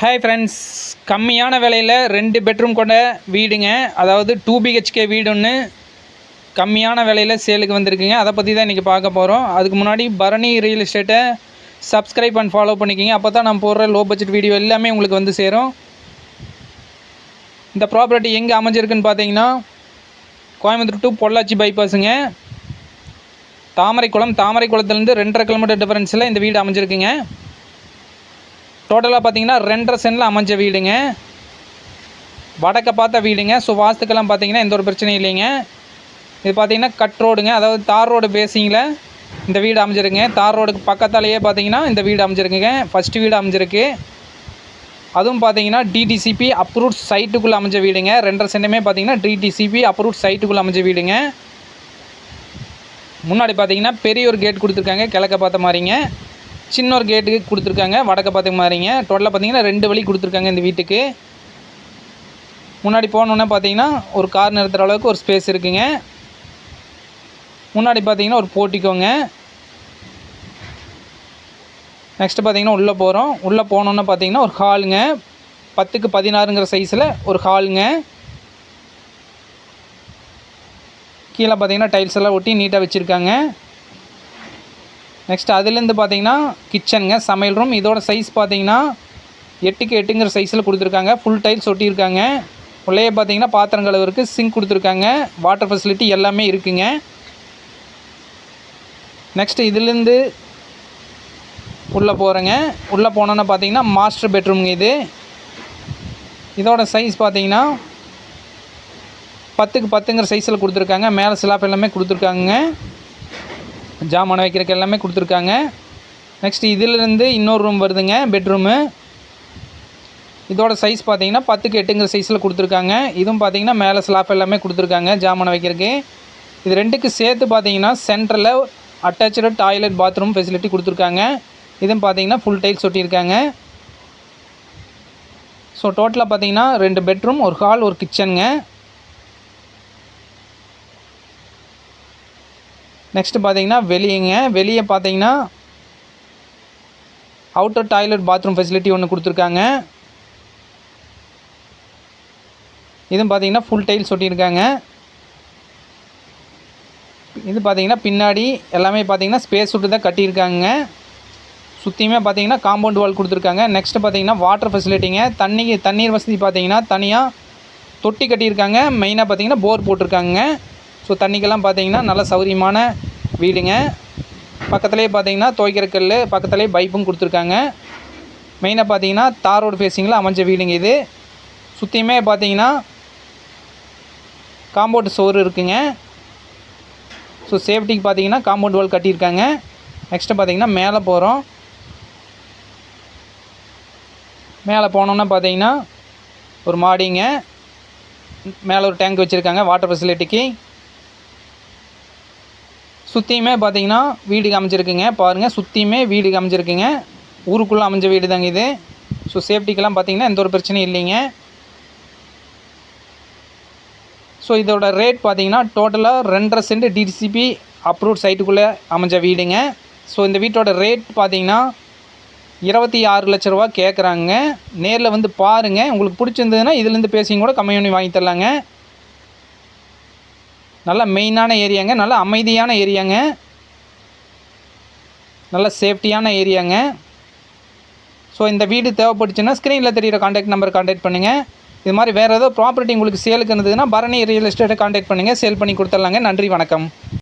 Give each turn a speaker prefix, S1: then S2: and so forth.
S1: Hi friends கம்மியான விலையில் ரெண்டு பெட்ரூம் கொண்ட வீடுங்க. அதாவது டூ பிஹெச்கே வீடு ஒன்று கம்மியான விலையில் சேலுக்கு வந்திருக்குங்க. அதை பற்றி தான் இன்றைக்கி பார்க்க போகிறோம் அதுக்கு முன்னாடி பரணி ரியல் எஸ்டேட்டை சப்ஸ்கிரைப் அண்ட் ஃபாலோ பண்ணிக்கிங்க. அப்போ தான் நான் போடுற லோ பட்ஜெட் வீடியோ எல்லாமே உங்களுக்கு வந்து சேரும். இந்த ப்ராப்பர்ட்டி எங்கே அமைஞ்சிருக்குன்னு பார்த்தீங்கன்னா கோயம்புத்தூர் டு பொள்ளாச்சி பைபாஸுங்க தாமரைக்குளம் தாமரைக்குளத்துலேருந்து ரெண்டரை கிலோமீட்டர் டிஃபரன்ஸில் இந்த வீடு அமைஞ்சிருக்குங்க. டோட்டலாக பார்த்தீங்கன்னா ரெண்டரை சென்டில் அமைஞ்ச வீடுங்க. வடக்க பார்த்த வீடுங்க. ஸோ வாஸ்துக்கெல்லாம் பார்த்தீங்கன்னா எந்த ஒரு பிரச்சனையும் இல்லைங்க. இது பார்த்தீங்கன்னா கட் ரோடுங்க அதாவது தார் ரோடு பேசிங்கில் இந்த வீடு அமைஞ்சிருங்க தார் ரோடுக்கு பக்கத்தாலேயே பார்த்தீங்கன்னா இந்த வீடு அமைஞ்சிருக்குங்க. ஃபஸ்ட்டு வீடு அமைஞ்சிருக்கு. அதுவும் பார்த்தீங்கன்னா டிடிசிபி அப்ரூவ்ட் சைட்டுக்குள்ளே அமைஞ்ச வீடுங்க. ரெண்டரை சென்டுமே பார்த்தீங்கன்னா டிடிசிபி அப்ரூவ்ட் சைட்டுக்குள்ளே அமைஞ்ச வீடுங்க. முன்னாடி பார்த்தீங்கன்னா பெரிய ஒரு கேட் கொடுத்துருக்காங்க. கிழக்க பார்த்த மாதிரிங்க. சின்ன ஒரு கேட்டுக்கு கொடுத்துருக்காங்க. வடக்க பார்த்துக்க மாதிரிங்க டோட்டலாக பார்த்தீங்கன்னா ரெண்டு வழி கொடுத்துருக்காங்க இந்த வீட்டுக்கு. முன்னாடி போனோன்னே பார்த்தீங்கன்னா ஒரு கார் நிறுத்துகிற அளவுக்கு ஒரு ஸ்பேஸ் இருக்குங்க. முன்னாடி பார்த்தீங்கன்னா ஒரு போட்டிக்கோங்க. நெக்ஸ்ட்டு பார்த்தீங்கன்னா உள்ளே போகிறோம் உள்ளே போனோன்னே பார்த்தீங்கன்னா ஒரு ஹாலுங்க பத்துக்கு பதினாறுங்கிற சைஸில் ஒரு ஹாலுங்க கீழே பார்த்தீங்கன்னா டைல்ஸ் எல்லாம் ஒட்டி நீட்டாக வச்சுருக்காங்க. நெக்ஸ்ட் அதுலேருந்து பார்த்தீங்கன்னா கிச்சனுங்க சமையல் ரூம் இதோட சைஸ் பார்த்தீங்கன்னா எட்டுக்கு எட்டுங்கிற சைஸில் கொடுத்துருக்காங்க. ஃபுல் டைல்ஸ் ஒட்டியிருக்காங்க. உள்ளே பார்த்தீங்கன்னா பாத்திரம் கழுவு இருக்குது சிங்க் கொடுத்துருக்காங்க. வாட்டர் ஃபெசிலிட்டி எல்லாமே இருக்குங்க. நெக்ஸ்ட்டு இதுலேருந்து உள்ளே போகிறேங்க உள்ளே போனோன்னு பார்த்தீங்கன்னா மாஸ்டர் பெட்ரூம்ங்க இது. இதோட சைஸ் பார்த்தீங்கன்னா பத்துக்கு பத்துங்கிற சைஸில் கொடுத்துருக்காங்க. மேலே சிலாப் எல்லாமே கொடுத்துருக்காங்க ஜாமான் வைக்கிறக்கு எல்லாமே கொடுத்துருக்காங்க. நெக்ஸ்ட் இதிலிருந்து இன்னொரு ரூம் வருதுங்க பெட்ரூமு இதோட சைஸ் பார்த்தீங்கன்னா பத்துக்கு எட்டுங்கிற சைஸில் கொடுத்துருக்காங்க. இதுவும் பார்த்தீங்கன்னா மேலே ஸ்லாப் எல்லாமே கொடுத்துருக்காங்க ஜாமான் வைக்கிறதுக்கு. இது ரெண்டுக்கு சேர்த்து பார்த்தீங்கன்னா சென்டரில் அட்டாச்சு டாய்லெட் பாத்ரூம் ஃபெசிலிட்டி கொடுத்துருக்காங்க. இதுவும் பார்த்தீங்கன்னா ஃபுல் டைல்ஸ் ஒட்டியிருக்காங்க. ஸோ டோட்டலாக பார்த்தீங்கன்னா ரெண்டு பெட்ரூம் ஒரு ஹால் ஒரு கிச்சனுங்க நெக்ஸ்ட்டு பார்த்தீங்கன்னா வெளியேங்க. வெளியே பார்த்தீங்கன்னா அவுட்டர் டாய்லெட் பாத்ரூம் ஃபெசிலிட்டி ஒன்று கொடுத்துருக்காங்க. இதுவும் பார்த்தீங்கன்னா ஃபுல் டைல்ஸ் ஒட்டியிருக்காங்க. இது பார்த்தீங்கன்னா பின்னாடி எல்லாமே பார்த்தீங்கன்னா ஸ்பேஸ் விட்டு தான் கட்டியிருக்காங்க. சுற்றியுமே பார்த்தீங்கன்னா காம்பவுண்ட் வால் கொடுத்துருக்காங்க. நெக்ஸ்ட்டு பார்த்தீங்கன்னா வாட்டர் ஃபெசிலிட்டிங்க தண்ணி தண்ணீர் வசதி பார்த்தீங்கன்னா தனியாக தொட்டி கட்டியிருக்காங்க. மெயினாக பார்த்தீங்கன்னா போர் போட்டிருக்காங்க. ஸோ தண்ணிக்கெல்லாம் பார்த்தீங்கன்னா நல்ல சௌகரியமான வீடுங்க. பக்கத்துலேயே பார்த்தீங்கன்னா துவைக்கிற கல் பக்கத்துலேயே பைப்பும் கொடுத்துருக்காங்க. மெயினாக பார்த்தீங்கன்னா தார் ரோடு ஃபேஸிங்கில் அமைஞ்ச வீடுங்க இது. சுற்றியுமே பார்த்தீங்கன்னா காம்பவுண்ட் சோறு இருக்குங்க. ஸோ சேஃப்டிக்கு பார்த்தீங்கன்னா காம்பவுண்ட் வால் கட்டியிருக்காங்க. நெக்ஸ்ட்டு பார்த்தீங்கன்னா மேலே போகிறோம் மேலே போனோன்னா பார்த்தீங்கன்னா ஒரு மாடிங்க. மேலே ஒரு டேங்க் வச்சுருக்காங்க வாட்டர் ஃபெசிலிட்டிக்கு சுற்றியுமே பார்த்தீங்கன்னா வீடு அமைஞ்சிருக்குங்க பாருங்கள் சுற்றியுமே வீடு அமைஞ்சிருக்குங்க ஊருக்குள்ளே அமைஞ்ச வீடு தாங்க இது. ஸோ சேஃப்டிக்கெல்லாம் பார்த்தீங்கன்னா எந்த ஒரு பிரச்சனையும் இல்லைங்க. ஸோ இதோட ரேட் பார்த்தீங்கன்னா டோட்டலாக ரெண்டரை சென்ட் டிசிபி அப்ரூவ்ட் சைட்டுக்குள்ளே அமைஞ்ச வீடுங்க. ஸோ இந்த வீட்டோட ரேட் பார்த்தீங்கன்னா இருபத்தி ஆறு லட்ச ரூபா கேட்குறாங்க நேரில் வந்து பாருங்கள் உங்களுக்கு பிடிச்சிருந்ததுன்னா இதுலேருந்து பேசிங்க கூட கம்மி பண்ணி வாங்கி தரலாங்க. நல்ல மெயினான ஏரியாங்க நல்ல அமைதியான ஏரியாங்க. நல்ல சேஃப்டியான ஏரியாங்க. ஸோ இந்த வீடு தேவைப்பட்டுச்சுன்னா ஸ்க்ரீனில் தெரியிற காண்டாக்ட் நம்பர் காண்டாக்ட் பண்ணுங்கள் இது மாதிரி வேறு ஏதோ ப்ராப்பர்ட்டி உங்களுக்கு சேலுக்கு இருந்ததுன்னா பரணி ரியல் எஸ்டேட்டை காண்டாக்ட் பண்ணுங்கள் சேல் பண்ணி கொடுத்துட்லாங்க. நன்றி வணக்கம்.